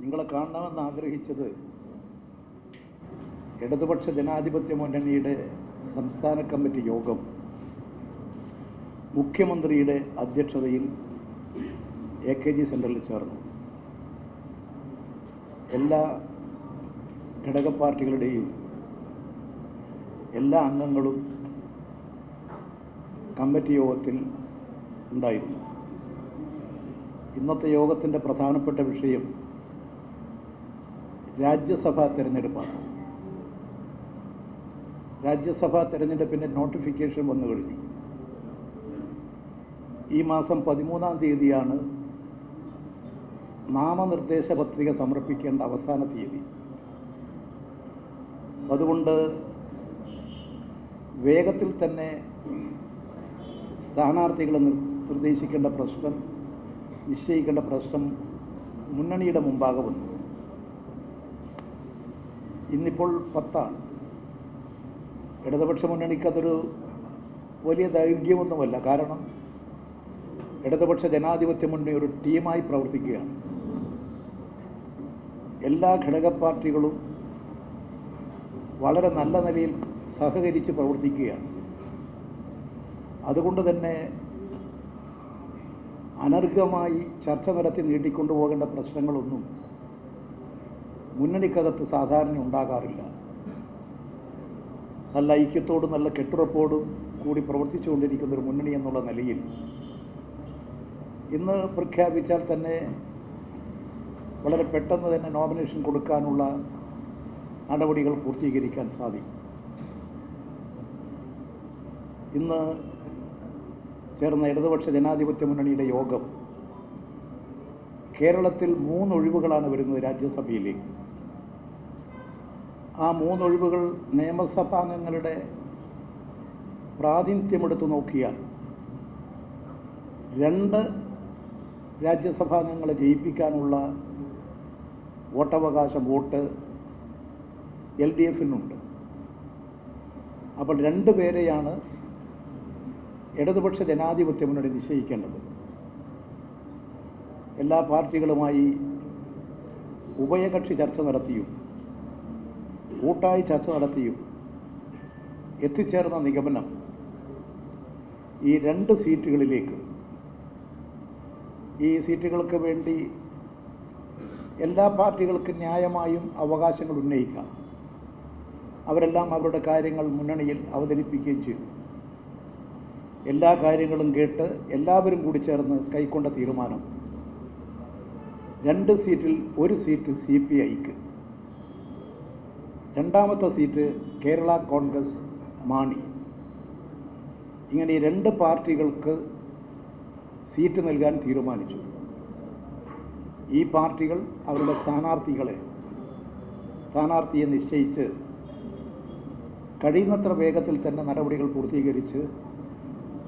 നിങ്ങളെ കാണണമെന്ന് ആഗ്രഹിച്ചത് ഇടതുപക്ഷ ജനാധിപത്യ മുന്നണിയുടെ സംസ്ഥാന കമ്മിറ്റി യോഗം മുഖ്യമന്ത്രിയുടെ അധ്യക്ഷതയിൽ എ കെ ജി സെന്ററിൽ ചേർന്നു. എല്ലാ ഘടക പാർട്ടികളുടെയും എല്ലാ അംഗങ്ങളും കമ്മിറ്റി യോഗത്തിൽ ഉണ്ടായിരുന്നു. ഇന്നത്തെ യോഗത്തിന്റെ പ്രധാനപ്പെട്ട വിഷയം രാജ്യസഭാ തെരഞ്ഞെടുപ്പാണ്. രാജ്യസഭാ തിരഞ്ഞെടുപ്പിന്റെ നോട്ടിഫിക്കേഷൻ വന്നു കഴിഞ്ഞു. ഈ മാസം പതിമൂന്നാം തീയതിയാണ് നാമനിർദ്ദേശ പത്രിക സമർപ്പിക്കേണ്ട അവസാന തീയതി. അതുകൊണ്ട് വേഗത്തിൽ തന്നെ സ്ഥാനാർത്ഥികളെ നിർദ്ദേശിക്കേണ്ട പ്രശ്നം നിശ്ചയിക്കേണ്ട പ്രശ്നം മുന്നണിയുടെ മുമ്പാകെ വന്നു. ഇന്നിപ്പോൾ പത്താണ്. ഇടതുപക്ഷ മുന്നണിക്ക് അതൊരു വലിയ ദൈർഘ്യമൊന്നുമല്ല. കാരണം ഇടതുപക്ഷ ജനാധിപത്യ മുന്നണി ഒരു ടീമായി പ്രവർത്തിക്കുകയാണ്. എല്ലാ ഘടക പാർട്ടികളും വളരെ നല്ല നിലയിൽ സഹകരിച്ച് പ്രവർത്തിക്കുകയാണ്. അതുകൊണ്ട് തന്നെ അനർഘമായി ചർച്ച നടത്തി നീട്ടിക്കൊണ്ടുപോകേണ്ട പ്രശ്നങ്ങളൊന്നും മുന്നണിക്കകത്ത് സാധാരണ ഉണ്ടാകാറില്ല. നല്ല ഐക്യത്തോടും നല്ല കെട്ടുറപ്പോടും കൂടി പ്രവർത്തിച്ചുകൊണ്ടിരിക്കുന്ന ഒരു മുന്നണി എന്നുള്ള നിലയിൽ ഇന്ന് പ്രഖ്യാപിച്ചാൽ തന്നെ വളരെ പെട്ടെന്ന് തന്നെ നോമിനേഷൻ കൊടുക്കാനുള്ള നടപടികൾ പൂർത്തീകരിക്കാൻ സാധിക്കും. ഇന്ന് ചേർന്ന ഇടതുപക്ഷ ജനാധിപത്യ മുന്നണിയുടെ യോഗം കേരളത്തിൽ മൂന്നൊഴിവുകളാണ് വരുന്നത് രാജ്യസഭയിലേക്ക്. ആ മൂന്നൊഴിവുകൾ നിയമസഭാംഗങ്ങളുടെ പ്രാതിനിധ്യമെടുത്ത് നോക്കിയാൽ രണ്ട് രാജ്യസഭാംഗങ്ങളെ ജയിപ്പിക്കാനുള്ള വോട്ടവകാശം വോട്ട് എൽ ഡി എഫിനുണ്ട്. അപ്പോൾ രണ്ട് പേരെയാണ് ഇടതുപക്ഷ ജനാധിപത്യ മുന്നണി നിശ്ചയിക്കേണ്ടത്. എല്ലാ പാർട്ടികളുമായി ഉഭയകക്ഷി ചർച്ച നടത്തിയും കൂട്ടായി ചർച്ച നടത്തിയും എത്തിച്ചേർന്ന നിഗമനം ഈ രണ്ട് സീറ്റുകളിലേക്ക്. ഈ സീറ്റുകൾക്ക് വേണ്ടി എല്ലാ പാർട്ടികൾക്കും ന്യായമായും അവകാശങ്ങൾ ഉന്നയിക്കാം. അവരെല്ലാം അവരുടെ കാര്യങ്ങൾ മുന്നണിയിൽ അവതരിപ്പിക്കുകയും ചെയ്തു എല്ലാ കാര്യങ്ങളും കേട്ട് എല്ലാവരും കൂടി ചേർന്ന് കൈക്കൊണ്ട തീരുമാനം. രണ്ട് സീറ്റിൽ ഒരു സീറ്റ് സി പി ഐക്ക്. രണ്ടാമത്തെ സീറ്റ് കേരള കോൺഗ്രസ് മാണി. ഇങ്ങനെ ഈ രണ്ട് പാർട്ടികൾക്ക് സീറ്റ് നൽകാൻ തീരുമാനിച്ചു. ഈ പാർട്ടികൾ അവരുടെ സ്ഥാനാർത്ഥികളെ സ്ഥാനാർത്ഥിയെ നിശ്ചയിച്ച് കഴിയുന്നത്ര വേഗത്തിൽ തന്നെ നടപടികൾ പൂർത്തീകരിച്ച്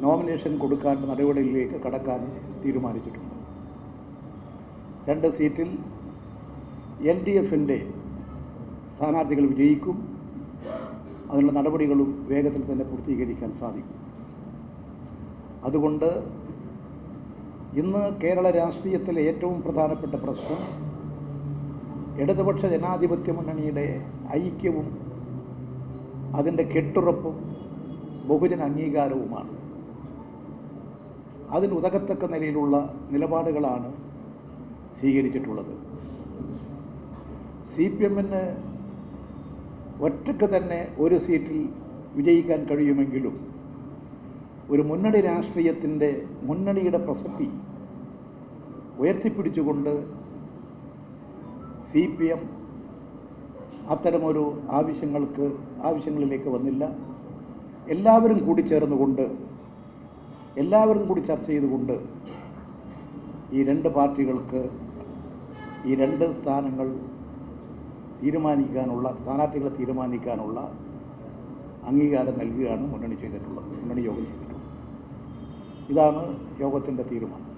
നോമിനേഷൻ കൊടുക്കാൻ നടപടികളിലേക്ക് കടക്കാൻ തീരുമാനിച്ചിട്ടുണ്ട്. രണ്ട് സീറ്റിൽ എൽ ഡി എഫിന്റെ സ്ഥാനാർത്ഥികൾ വിജയിക്കും. അതിനുള്ള നടപടികളും വേഗത്തിൽ തന്നെ പൂർത്തീകരിക്കാൻ സാധിക്കും. അതുകൊണ്ട് ഇന്ന് കേരള രാഷ്ട്രീയത്തിലെ ഏറ്റവും പ്രധാനപ്പെട്ട പ്രശ്നം ഇടതുപക്ഷ ജനാധിപത്യ മുന്നണിയുടെ ഐക്യവും അതിന്റെ കെട്ടുറപ്പും ബഹുജന അംഗീകാരവുമാണ്. അതിന് ഉതകത്തക്ക നിലയിലുള്ള നിലപാടുകളാണ് സ്വീകരിച്ചിട്ടുള്ളത്. സി പി എമ്മിന് ഒറ്റയ്ക്ക് തന്നെ ഒരു സീറ്റിൽ വിജയിക്കാൻ കഴിയുമെങ്കിലും ഒരു മുന്നണി രാഷ്ട്രീയത്തിന്റെ മുന്നണിയുടെ പ്രസക്തി ഉയർത്തിപ്പിടിച്ചുകൊണ്ട് സി പി എം അത്തരമൊരു ആവശ്യങ്ങൾക്ക് ആവശ്യങ്ങളിലേക്ക് വന്നില്ല. എല്ലാവരും കൂടി ചേർന്നുകൊണ്ട് എല്ലാവരും കൂടി ചർച്ച ചെയ്തുകൊണ്ട് ഈ രണ്ട് പാർട്ടികൾക്ക് ഈ രണ്ട് സ്ഥാനങ്ങൾ തീരുമാനിക്കാനുള്ള സ്ഥാനാർത്ഥികളെ തീരുമാനിക്കാനുള്ള അംഗീകാരം നൽകുകയാണ് മുന്നണി ചെയ്തിട്ടുള്ളത് മുന്നണി യോഗം ചെയ്തിട്ടുള്ളത്. ഇതാണ് യോഗത്തിന്റെ തീരുമാനം.